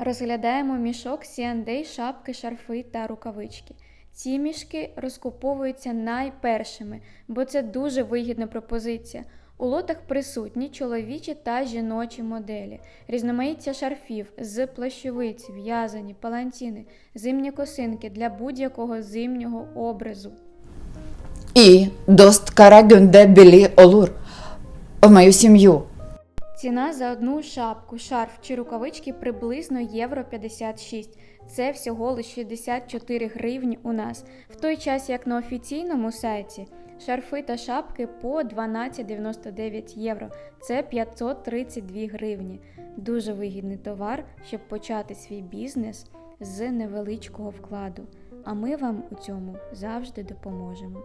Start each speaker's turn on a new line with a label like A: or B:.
A: Розглядаємо мішок C&A, шапки, шарфи та рукавички. Ці мішки розкуповуються найпершими, бо це дуже вигідна пропозиція. У лотах присутні чоловічі та жіночі моделі, різноманіття шарфів з плащовиць, в'язані, палантіни, зимні косинки для будь-якого зимнього образу.
B: І досткара гюнде білі олур в мою сім'ю.
A: Ціна за одну шапку, шарф чи рукавички приблизно євро 56. Це всього лише 64 гривні у нас, в той час як на офіційному сайті шарфи та шапки по 12,99 євро. Це 532 гривні. Дуже вигідний товар, щоб почати свій бізнес з невеличкого вкладу. А ми вам у цьому завжди допоможемо.